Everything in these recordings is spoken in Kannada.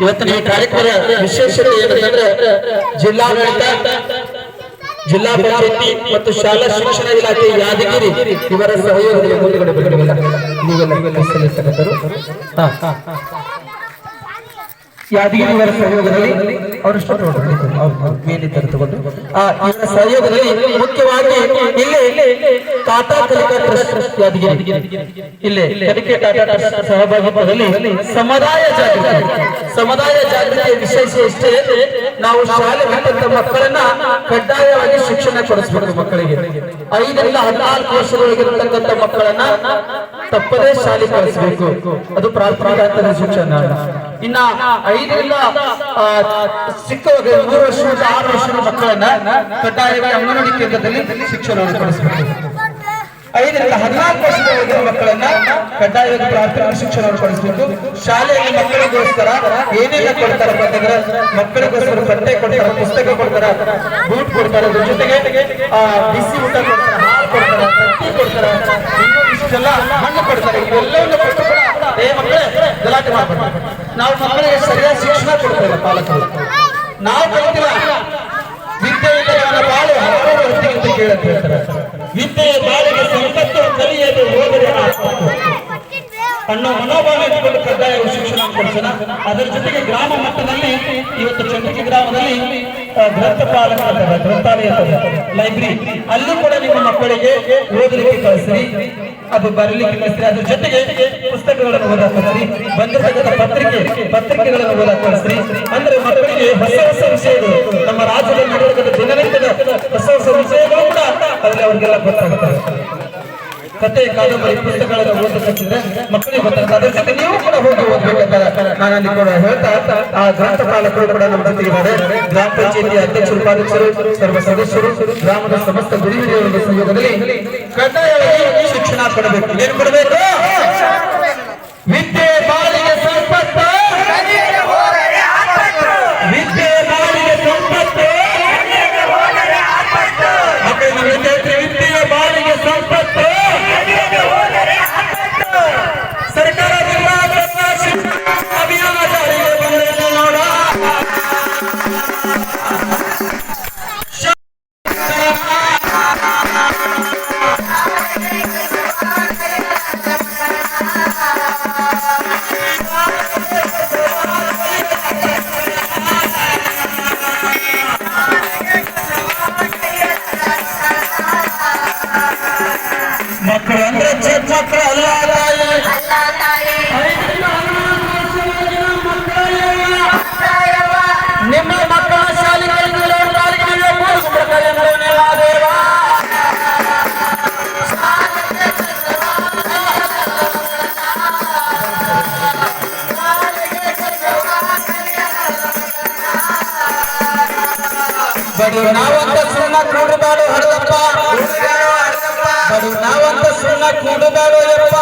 ಇವತ್ತಿನ ಕಾರ್ಯಕ್ರಮದ ವಿಶೇಷತೆ ಏನಂತಂದ್ರೆ ಜಿಲ್ಲಾಡಳಿತ ಜಿಲ್ಲಾ ಪಂಚಾಯತಿ ಮತ್ತು ಶಾಲಾ ಶಿಕ್ಷಣ ಇಲಾಖೆ ಯಾದಗಿರಿ ಇವರ ಸಹಯೋಗದಲ್ಲಿ ಮುಂದುಗಡೆ ನೀವೆಲ್ಲ ಸಲ್ಲಿಸತಕ್ಕಂಥವ್ರು. ಹಾ, ಹಾ, ಹಾ. ಯಾದಗಿರಿ ಇವರ ಸಹಯೋಗದಲ್ಲಿ ಅವರು ಆ ಇವರ ಸಹಯೋಗದಲ್ಲಿ ಮುಖ್ಯವಾಗಿ ಇಲ್ಲಿ ಟಾಟಾ ಕಲಿಕಾ ಟ್ರಸ್ಟ್ ಯಾದಗಿರಿ. ಇಲ್ಲಿ ಕಲಿಕೆ ಟಾಟಾ ಟ್ರಸ್ಟ್ ಸಹಭಾಗಿತ್ವದಲ್ಲಿ ಸಮುದಾಯ ಜಾಗೃತಿ. ಸಮುದಾಯ ಜಾಗೃತಿಯ ವಿಶೇಷ ಇಷ್ಟೇ ನಾವು ಶಾಲೆ ಮಕ್ಕಳನ್ನ ಕಡ್ಡಾಯವಾಗಿ ಶಿಕ್ಷಣ ಕೊಡಿಸಬೇಕು ಮಕ್ಕಳಿಗೆ. ಐದರಿಂದ ಹದಿನಾಲ್ಕು ವರ್ಷದೊಳಗಿರತಕ್ಕಂಥ ಮಕ್ಕಳನ್ನ ತಪ್ಪದೇ ಶಾಲೆ ಕಳಿಸಬೇಕು. ಅದು ಪ್ರಾಥಮಿಕ ಹಂತದ ಶಿಕ್ಷಣ. ಇನ್ನ ಐದರಿಂದ ಚಿಕ್ಕ ಮೂರು ವರ್ಷದ ಆರು ವರ್ಷದ ಮಕ್ಕಳನ್ನ ಕಡ್ಡಾಯವಾಗಿ ಅಂಗನವಾಡಿ ಕೇಂದ್ರದಲ್ಲಿ ಶಿಕ್ಷಣವನ್ನು ಕೊಡಿಸಬೇಕು. ಐದರಿಂದ ಹದಿನಾಲ್ಕು ವರ್ಷದ ಮಕ್ಕಳನ್ನ ಕಡ್ಡಾಯವಾಗಿ ಪ್ರಾಥಮಿಕ ಶಿಕ್ಷಣವನ್ನು ಕೊಡಿಸಬೇಕು ಶಾಲೆಯಲ್ಲಿ ಮಕ್ಕಳಿಗೋಸ್ಕರ ಏನೆಲ್ಲ ಕೊಡ್ತಾರೆ ಅಂತಂದ್ರೆ ಮಕ್ಕಳಿಗೋಸ್ಕರ ಬಟ್ಟೆ ಕೊಡ್ತಾರೆ ಪುಸ್ತಕ ಕೊಡ್ತಾರೆ ಬೂಟ್ ಕೊಡ್ತಾರೆ ಅದ್ರ ಜೊತೆಗೆ ಆ, ಬಿಸಿ ಊಟ ಕೊಡ್ತಾರೆ ಹಾಲು ಕೊಡ್ತಾರೆ ತತ್ತಿ ಕೊಡ್ತಾರೆ ಇನ್ನೂ ಇಷ್ಟೆಲ್ಲ ಹಣ್ಣು ಕೊಡ್ತಾರೆ. ಇವೆಲ್ಲವನ್ನು ಕೊಟ್ಟು ಕೂಡ ಏ ಮಕ್ಕಳೇ ಗಲಾಟೆ ಮಾಡ್ಬಾರ್ದು. ನಾವು ಮಕ್ಕಳಿಗೆ ಸರಿಯಾದ ಶಿಕ್ಷಣ ಕೊಡ್ತಾ ಇಲ್ಲ ಪಾಲಕರು ನಾವು ಕಲಿತಿಲ್ಲ ವಿದ್ಯೆ ಇಲ್ಲದವನ ಬಾಳು ಹಲವಾರು ಹೊತ್ತಿಗೆ ಅಂತ ಕೇಳಂತ ಹೇಳ್ತಾರೆ ವಿದ್ಯೆಯ ಬಾಳಿಗೆ ಸಂಪತ್ತು ಕಲಿಯದೆ ಹೋದರೆ ಆಪತ್ತು ಅನ್ನೋ ಮನೋಭಾವ ಇಟ್ಕೊಂಡು ಕಡ್ಡಾಯ ಶಿಕ್ಷಣ ಕೊಡಿಸೋಣ ಅದರ ಜೊತೆಗೆ ಗ್ರಾಮ ಮಟ್ಟದಲ್ಲಿ ಇವತ್ತು ಚಂದ್ರಿಕೆ ಗ್ರಾಮದಲ್ಲಿ ಗ್ರಂಥಪಾಲಕ ಗ್ರಂಥಾಲಯ ಲೈಬ್ರರಿ, ಅಲ್ಲೂ ಕೂಡ ನಿಮ್ಮ ಮಕ್ಕಳಿಗೆ ಓದಲಿಕ್ಕೆ ಕಳಿಸ್ರಿ, ಅದು ಬರಲಿಕ್ಕೆ ಕಳಿಸ್ರಿ, ಅದ್ರ ಜೊತೆಗೆ ಪುಸ್ತಕಗಳನ್ನು ಓದಕ್ಕೆ ಕಳಿಸ್ರಿ, ಬಂದಿರತಕ್ಕಂಥ ಪತ್ರಿಕೆ, ಪತ್ರಿಕೆಗಳನ್ನು ಓದಕ್ಕೆ ಕಳಿಸ್ರಿ. ಅಂದ್ರೆ ಮಕ್ಕಳಿಗೆ ಹೊಸ ಹೊಸ ವಿಷಯಗಳು, ನಮ್ಮ ರಾಜ್ಯದಲ್ಲಿ ನಡೆಯತಕ್ಕಂಥ ದಿನನಿತ್ಯದ ಹೊಸ ಹೊಸ ವಿಷಯಗಳು ಕೂಡ ಅದರಲ್ಲಿ ಅವರಿಗೆಲ್ಲ ಗೊತ್ತಾಗುತ್ತವೆ ಕತೆ, ಕಾದಂಬರಿ, ಪುಸ್ತಕಗಳನ್ನು ಓದಬೇಕಿದ್ರೆ ಮಕ್ಕಳಿಗೆ ಗೊತ್ತಾಗ್ತದೆ. ಅದ್ರ ಜೊತೆ ನೀವು ಕೂಡ ಹೋಗಿ ಓದ್ಬೇಕಂತ ನಾನು ಕೂಡ ಹೇಳ್ತಾ ಆ ಗ್ರಂಥಪಾಲಕರು ಕೂಡ ನಮ್ಮ ಜೊತೆಗಿದ್ದಾರೆ. ಗ್ರಾಮ ಪಂಚಾಯತಿ ಅಧ್ಯಕ್ಷರು ಉಪಾಧ್ಯಕ್ಷರು ಸರ್ವ ಸದಸ್ಯರು, ಗ್ರಾಮದ ಸಮಸ್ತ ಗುರಿ ಸಂಯೋಗದಲ್ಲಿ ಕಡ್ಡಾಯವಾಗಿ ಶಿಕ್ಷಣ ಕೊಡಬೇಕು. ಏನು ಕೊಡಬೇಕು? ಕೂಡಬಾಡು ಹರದಪ್ಪ ಬಡು ನಾವಂತ ಸುಣ್ಣ ಕೂಡಬಾಡು ಯಪ್ಪ.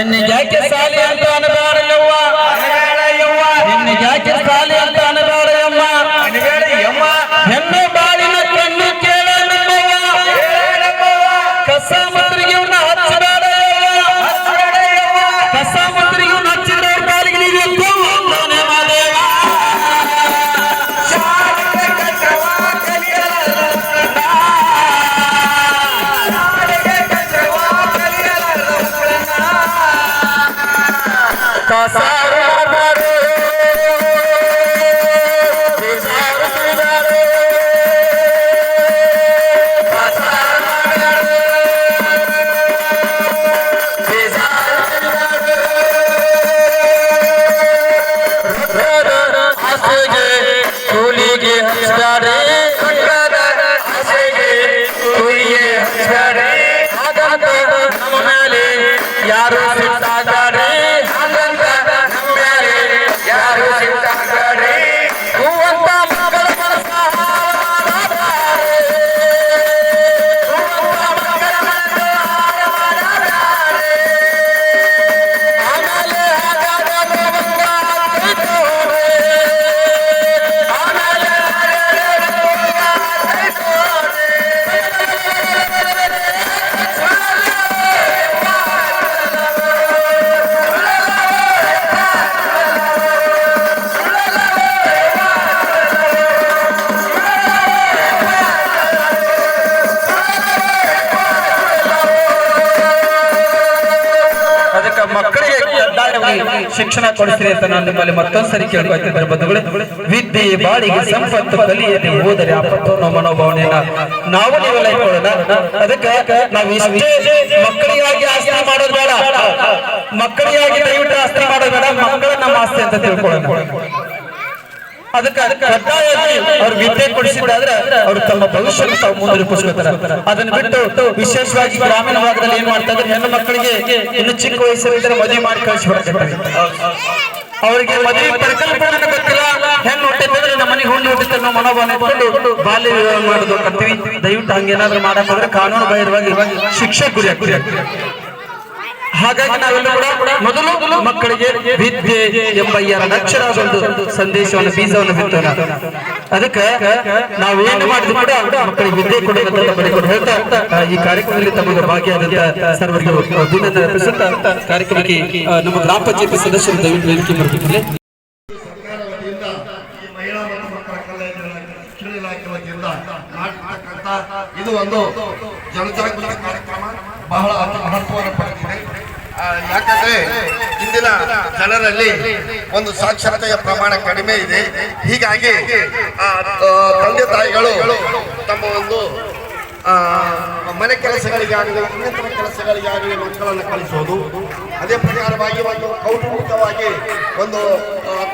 ಹೆಣ್ಣಿಗೆ ಯಾಕೆ ಸಾಲಿ ಅಂತ ಅನಬಾರಲ್ಲವ್ವ ಶಿಕ್ಷಣ ಕೊಡಿಸ್ರಿ ಅಂತ ನಾನು ನಿಮ್ಮಲ್ಲಿ ಮತ್ತೊಂದ್ಸರಿ ಕೇಳ್ಕೊಳ್ತಿದ್ದಾರೆ ಬಂಧುಗಳು. ವಿದ್ಯೆ ಬಾಳಿಗೆ ಸಂಪತ್ತು ಕಲಿಯದೆ ಹೋದರೆ ಆಪತ್ತು ಮನೋಭಾವನೆಯನ್ನ ನಾವು ನೀವೆಲ್ಲ ಇಟ್ಕೊಳ್ಳೋಣ. ಅದಕ್ಕೆ ನಾವು ಇಷ್ಟೇ ಮಕ್ಕಳಿಗಾಗಿ ಆಸ್ತಿ ಮಾಡೋದು ಬೇಡ. ಮಕ್ಕಳಿಗಾಗಿ ದಯವಿಟ್ಟು ಆಸ್ತಿ ಮಾಡೋದು ಬೇಡ. ಮಕ್ಕಳ ನಮ್ಮ ಆಸ್ತಿ ಅಂತ ತಿಳ್ಕೊಳ್ಳೋಣ. ಅದಕ್ಕೆ ಕಡ್ಡಾಯವಾಗಿ ಅವ್ರು ವಿದ್ಯೆ ಕೊಡಿಸಿದ್ದಾದ್ರೆ ಅವರು ತಮ್ಮ ಭವಿಷ್ಯವನ್ನು ತಾವು ಮುಂದೆ ರೂಪಿಸ್ಕೊತಾರೆ ಅದನ್ನ ಬಿಟ್ಟು ವಿಶೇಷವಾಗಿ ಗ್ರಾಮೀಣ ಭಾಗದಲ್ಲಿ ಏನ್ ಮಾಡ್ತಾ ಹೆಣ್ಣು ಮಕ್ಕಳಿಗೆ ಇನ್ನು ಚಿಕ್ಕ ವಯಸ್ಸಲ್ಲಿದ್ದರೆ ಮದುವೆ ಮಾಡಿ ಕಳಿಸ್ಬಿಡ್ತಾರೆ ಅವರಿಗೆ ಮದುವೆ ಪರಿಕಲ್ಪನೆ ಗೊತ್ತಿಲ್ಲ. ಹೆಣ್ಣು ಹುಟ್ಟಿದ್ರೆ ನಮ್ಮ ಮನೆಗೆ ಹುಣ್ಣು ಹುಟ್ಟಿದ್ರೆ ತನ್ನ ಮನೋಭಾವನೆ ಬಾಲ್ಯ ವಿವಾಹ ಮಾಡೋದು ಕರ್ತೀವಿ ದಯವಿಟ್ಟು ಹಂಗೇನಾದ್ರೂ ಮಾಡಕ್ ಹೋದ್ರೆ ಕಾನೂನು ಬಾಹಿರವಾಗಿ ಶಿಕ್ಷೆ ಗುರಿ ಗುರಿ ಹಾಗಾಗಿ ನಾವೆಲ್ಲ ಕೂಡ ಮೊದಲು ಮಕ್ಕಳಿಗೆ ವಿದ್ಯೆ ಎಂಬ ಎರಡು ಅಕ್ಷರ ಒಂದು ಸಂದೇಶವನ್ನು, ಬೀಜವನ್ನು ಬಿತ್ತೋಣ ಅದಕ್ಕೆ ನಾವೇನು ಮಾಡಿದ್ರು ಕೂಡ ಮಕ್ಕಳಿಗೆ ವಿದ್ಯೆ ಕೊಡುವಂತ ಬರೆಕೊಂಡು ಹೇಳ್ತಾ ಈ ಕಾರ್ಯಕ್ರಮದಲ್ಲಿ ತಮಗೆ ಭಾಗಿಯಾದಂತ ಸರ್ವರಿಗೂ ಅಭಿನಂದನೆ ಕಾರ್ಯಕ್ರಮಕ್ಕೆ ನಮ್ಮ ಗ್ರಾಮ ಪಂಚಾಯತಿ ಸದಸ್ಯರು ದಯವಿಟ್ಟು ವೇದಿಕೆ ಇದು ಒಂದು ಜನಜಾಗೃತಿ ಕಾರ್ಯಕ್ರಮ, ಬಹಳ ಮಹತ್ವವನ್ನು ಪಡೆದಿದೆ. ಯಾಕಂದ್ರೆ ಇಂದಿನ ಜನರಲ್ಲಿ ಒಂದು ಸಾಕ್ಷರತೆಯ ಪ್ರಮಾಣ ಕಡಿಮೆ ಇದೆ. ಹೀಗಾಗಿ ತಂದೆ ತಾಯಿಗಳು ತಮ್ಮ ಒಂದು ಮನೆ ಕೆಲಸಗಳಿಗಾಗಲಿ ಇನ್ನಿತರ ಕೆಲಸಗಳಿಗಾಗಲಿ ಮಕ್ಕಳನ್ನು ಕಳಿಸೋದು, ಅದೇ ಪ್ರಕಾರವಾಗಿ ಒಂದು ಕೌಟುಂಬಿಕವಾಗಿ ಒಂದು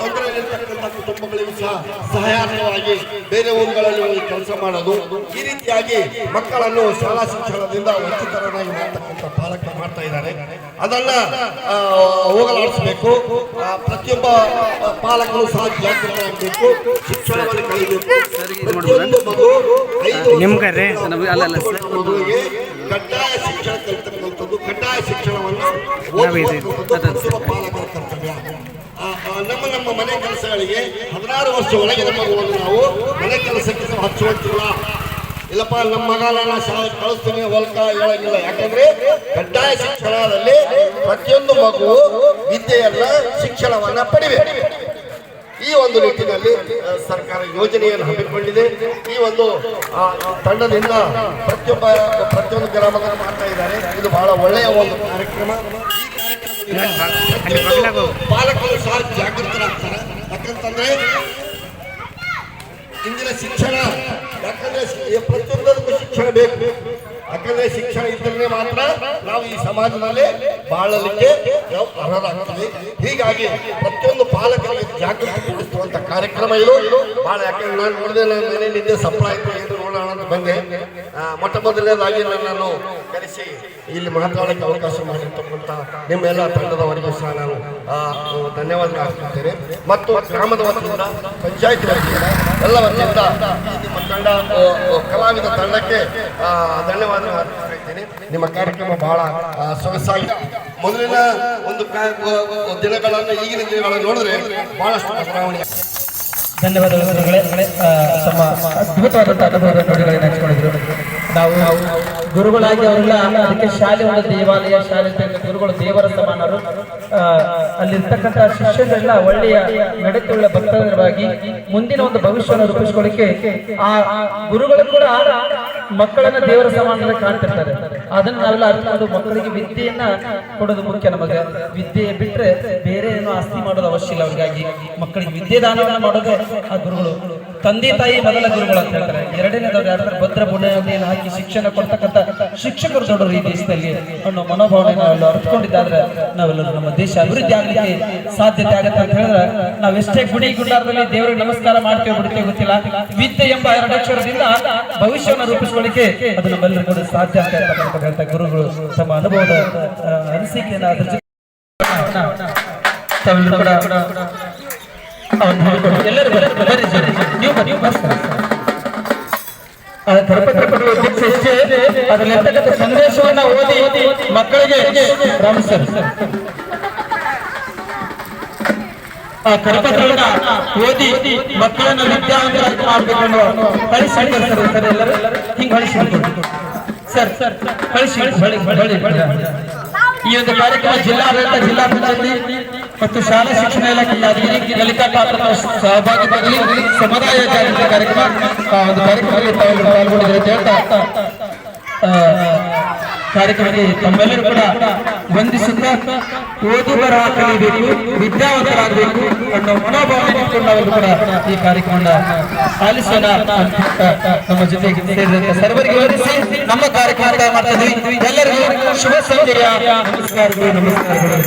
ತೊಂದರೆಯಲ್ಲಿರ್ತಕ್ಕಂಥ ಕುಟುಂಬಗಳಿಗೂ ಸಹ ಸಹಾಯಾರ್ಥವಾಗಿ ಬೇರೆ ಊರುಗಳಲ್ಲಿ ಹೋಗಿ ಕೆಲಸ ಮಾಡೋದು ಈ ರೀತಿಯಾಗಿ ಮಕ್ಕಳನ್ನು ಶಾಲಾ ಶಿಕ್ಷಣದಿಂದ ವಂಚಿತರನ್ನಾಗಿ ಮಾಡ್ತಕ್ಕಂಥ ಪಾಲಕರು ಮಾಡ್ತಾ ಇದ್ದಾರೆ. ಅದನ್ನ ಹೋಗಲಾಡಿಸ್ಬೇಕು. ಪ್ರತಿಯೊಬ್ಬ ಪಾಲಕರು ಸಹ ಜಾಗೃತರಾಗಬೇಕು ಶಿಕ್ಷಣವನ್ನು ಕಲಿಬೇಕು. ಪ್ರತಿಯೊಂದು ಮಗು ಮಗುವಿಗೆ ಕಡ್ಡಾಯ ಶಿಕ್ಷಣ ಕಲಿತಕ್ಕಂಥದ್ದು ಕಡ್ಡಾಯ ಶಿಕ್ಷಣವನ್ನು. ಪಾಲಕರ ಕರ್ತವ್ಯ. ನಮ್ಮ ನಮ್ಮ ಮನೆ ಕೆಲಸಗಳಿಗೆ ಹದಿನಾರು ವರ್ಷ ಒಳಗೆ ನಮ್ಮ ಮಗುವನ್ನು ನಾವು ಮನೆ ಕೆಲಸಕ್ಕೆ ನಾವು ಹಚ್ಚುವಂತಿಲ್ಲ ಇಲ್ಲಪ್ಪ, ನಮ್ಮ ಮಗ ನಾನು ಶಾಲೆ ಕಳಿಸ್ತೀನಿ, ಹೊಲಕ ಹೇಳಂಗಿಲ್ಲ. ಯಾಕಂದ್ರೆ ಕಡ್ಡಾಯ ಶಿಕ್ಷಣದಲ್ಲಿ ಪ್ರತಿಯೊಂದು ಮಗು ವಿದ್ಯೆಯನ್ನ, ಶಿಕ್ಷಣವನ್ನ ಪಡಿಬೇಕು. ಈ ಒಂದು ನಿಟ್ಟಿನಲ್ಲಿ ಸರ್ಕಾರ ಯೋಜನೆಯನ್ನು ಹಮ್ಮಿಕೊಂಡಿದೆ. ಈ ಒಂದು ತಂಡದಿಂದ ಪ್ರತಿಯೊಬ್ಬ, ಪ್ರತಿಯೊಂದು ಗ್ರಾಮದಲ್ಲಿ ಮಾಡ್ತಾ ಇದ್ದಾರೆ. ಇದು ಬಹಳ ಒಳ್ಳೆಯ ಒಂದು ಕಾರ್ಯಕ್ರಮ. ಪಾಲಕರು ಸಹ ಜಾಗೃತರಾಗ್ತಾರೆ ಯಾಕಂತಂದ್ರೆ ಇಂದಿನ ಶಿಕ್ಷಣ ಯಾಕಂದ್ರೆ ಪ್ರತಿಯೊಂದಕ್ಕೂ ಶಿಕ್ಷಣ ಬೇಕು ಯಾಕಂದ್ರೆ ಶಿಕ್ಷಣ ಇದ್ದರೆ ಮಾತ್ರ ನಾವು ಈ ಸಮಾಜದಲ್ಲಿ ಬಾಳಲಿಕ್ಕೆ ನಾವು ಅರ್ಹರಾಗ್ತೀವಿ ಹೀಗಾಗಿ ಪ್ರತಿಯೊಂದು ಪಾಲಕರಿಗೆ ಜಾಗೃತಿ ಮೂಡಿಸುವಂತ ಕಾರ್ಯಕ್ರಮ ಇದು ಬಹಳ ಯಾಕಂದ್ರೆ ನಾನು ನೋಡಿದೆ ನನ್ನ ಮನೆಯಲ್ಲಿದ್ದೆ ಸಪ್ಲೈ ಬಂದೆ. ಮೊಟ್ಟ ಮೊದಲನೇದಾಗಿ ನನ್ನನ್ನು ಕರೆಸಿ ಇಲ್ಲಿ ಮಾತಾಡೋಕ್ಕೆ ಅವಕಾಶ ಮಾಡಿರ್ತಕ್ಕಂಥ ನಿಮ್ಮೆಲ್ಲ ತಂಡದವರಿಗೂ ಸಹ ನಾನು ಧನ್ಯವಾದ ಅರ್ಪಿಸುತ್ತೇನೆ ಮತ್ತು ಗ್ರಾಮದ ವತಿಯಿಂದ, ಪಂಚಾಯತ್ ವತಿಯಿಂದ, ಎಲ್ಲ ವತಿಯಿಂದ ನಿಮ್ಮ ತಂಡ ಕಲಾವಿದ ತಂಡಕ್ಕೆ ಧನ್ಯವಾದ ನಿಮ್ಮ ಕಾರ್ಯಕ್ರಮ ಬಹಳ ಸೊಗಸಾಗಿ ಮೊದಲಿನ ಒಂದು ದಿನಗಳನ್ನು, ಈಗಿನ ದಿನಗಳನ್ನು ನೋಡಿದ್ರೆ ಬಹಳಷ್ಟು ಬದಲಾವಣೆ ಧನ್ಯವಾದಗಳು ಗುರುಗಳೇ ಹಂಚಿಕೊಂಡಿದ್ರು. ನಾವು ಗುರುಗಳಾಗಿ ಅವರೆಲ್ಲ ಅದಕ್ಕೆ ಶಾಲೆ ಒಂದು ದೇವಾಲಯ, ಶಾಲೆ ಗುರುಗಳು ದೇವರ ಸಮಾನರು. ಅಲ್ಲಿರ್ತಕ್ಕಂಥ ಶಿಷ್ಯರೆಲ್ಲ ಒಳ್ಳೆಯ ನಡತೆಯುಳ್ಳ ಭಕ್ತರವಾಗಿ ಮುಂದಿನ ಒಂದು ಭವಿಷ್ಯವನ್ನು ರೂಪಿಸ್ಕೊಳ್ಳಿಕ್ಕೆ ಆ ಗುರುಗಳು ಕೂಡ ಮಕ್ಕಳನ್ನ ದೇವರ ಸಮಾನದಲ್ಲಿ ಕಾಣ್ತಿರ್ತಾರೆ. ಅದನ್ನ ನಾವೆಲ್ಲ ಅರ್ಥಕೊಂಡು ಮಕ್ಕಳಿಗೆ ವಿದ್ಯೆಯನ್ನ ಕೊಡೋದು ಮುಖ್ಯ ನಮಗೆ. ವಿದ್ಯೆ ಬಿಟ್ರೆ ಬೇರೆ ಏನು ಆಸ್ತಿ ಮಾಡೋದು ಅವಶ್ಯ ಇಲ್ಲ ಅವರಿಗಾಗಿ. ಮಕ್ಕಳಿಗೆ ವಿದ್ಯೆ ದಾನವನ್ನ ಮಾಡೋದು ಆ ಗುರುಗಳು. ತಂದೆ ತಾಯಿ ಮೊದಲ ಗುರುಗಳು ಅಂತ ಹೇಳ್ತಾರೆ. ಎರಡನೇದವ್ರು ಯಾರು ಭದ್ರ ಬುನಾದಿಯನ್ನು ಹಾಕಿ ಶಿಕ್ಷಣ ಕೊಡ್ತಕ್ಕಂಥ ಶಿಕ್ಷಕರು ದೊಡ್ಡವರು ಈ ದೇಶದಲ್ಲಿ ಅನ್ನೋ ಮನೋಭಾವನೆ ನಾವೆಲ್ಲ ಅರ್ಥಕೊಂಡಿದ್ದಾದ್ರೆ ನಾವೆಲ್ಲರೂ ನಮ್ಮ ದೇಶ ಅಭಿವೃದ್ಧಿ ಆಗಲಿಕ್ಕೆ ಸಾಧ್ಯತೆ ಆಗತ್ತೆ ಅಂತ ಹೇಳಿದ್ರೆ ನಾವ್ ಎಷ್ಟೇ ಗುಡಿ ಗುಂಡಾರದಲ್ಲಿ ದೇವರಿಗೆ ನಮಸ್ಕಾರ ಮಾಡ್ತೇವೆ ಬಿಡ್ತೇವೆ ಗೊತ್ತಿಲ್ಲ ವಿದ್ಯೆ ಎಂಬ ಎರಡು ಅಕ್ಷರದಿಂದ ಭವಿಷ್ಯವನ್ನು ರೂಪಿಸಿಕೊಳ್ಳಿಕ್ಕೆ ಅದು ನಮ್ಮೆಲ್ಲರಿಗೂ ಕೂಡ ಸಾಧ್ಯ ಹೇಳ್ತಕ್ಕಂಥ ಗುರುಗಳು ತಮ್ಮ ಅನುಭವದ ಅನಿಸಿಕೆಯನ್ನ ಅದ್ರ ಜೊತೆ ಕೂಡ ಎಲ್ಲರೂ ಜೋಡಿ. ನೀವು ಬರ್ರಿ ಆ ಅದರಲ್ಲಿರ್ತಕ್ಕಂಥ ಸಂದೇಶವನ್ನ ಓದಿ ಮಕ್ಕಳಿಗೆ ರಾಮ್ ಆ ಕರಪತ್ರವನ್ನ ಓದಿ ಮಕ್ಕಳನ್ನ ವಿದ್ಯಾವಂತರಾಗಿ ಮಾಡ್ಬೇಕು ಕಳಿಸಿ ಸರ್ ಎಲ್ಲರೂ. ಹಿಂಗ್ ಕಳಿಸಿ ಸರ್ ಸರ್, ಕಳಿಸಿ ಈ ಒಂದು ಕಾರ್ಯಕ್ರಮ ಜಿಲ್ಲಾಡಳಿತ ಜಿಲ್ಲಾ ಪಂಚಾಯತಿ ಮತ್ತು ಶಾಲಾ ಶಿಕ್ಷಣ ಇಲಾಖೆ ಕಲಿಕಾ ಪಾತ್ರ ಸಹಭಾಗಿತ್ವದಲ್ಲಿ ಸಮುದಾಯ ಜಾಗೃತಿ ಕಾರ್ಯಕ್ರಮ ಒಂದು ಕಾರ್ಯಕ್ರಮದಲ್ಲಿ ಪಾಲ್ಗೊಂಡಿದ್ದಾರೆ ಅಂತ ಹೇಳ್ತಾ ಕಾರ್ಯಕ್ರಮಕ್ಕೆ ತಮ್ಮೆಲ್ಲರೂ ಕೂಡ ವಂದಿಸುತ್ತಾ ಓದು ಬರಹ ಕಲಿಯಬೇಕು ವಿದ್ಯಾವಂತರಾಗಬೇಕು ಅನ್ನೋ ಮನೋಭಾವನೆ ಇಟ್ಕೊಂಡು ನಾವೆಲ್ಲರೂ ಕೂಡ ಈ ಕಾರ್ಯಕ್ರಮದ ಆಲಿಸೋಣ ಅಂತ ನಮ್ಮ ಜೊತೆಗೆ ಸೇರಿದಂತೆ ಸರ್ವರಿಗೆ ವಂದಿಸಿ ನಮ್ಮ ಕಾರ್ಯಕ್ರಮ ಮಾಡ್ತಾ ಎಲ್ಲರಿಗೂ ಶುಭ ಸಂಜೆಯ ನಮಸ್ಕಾರಗಳು ನಮಸ್ಕಾರಗಳು.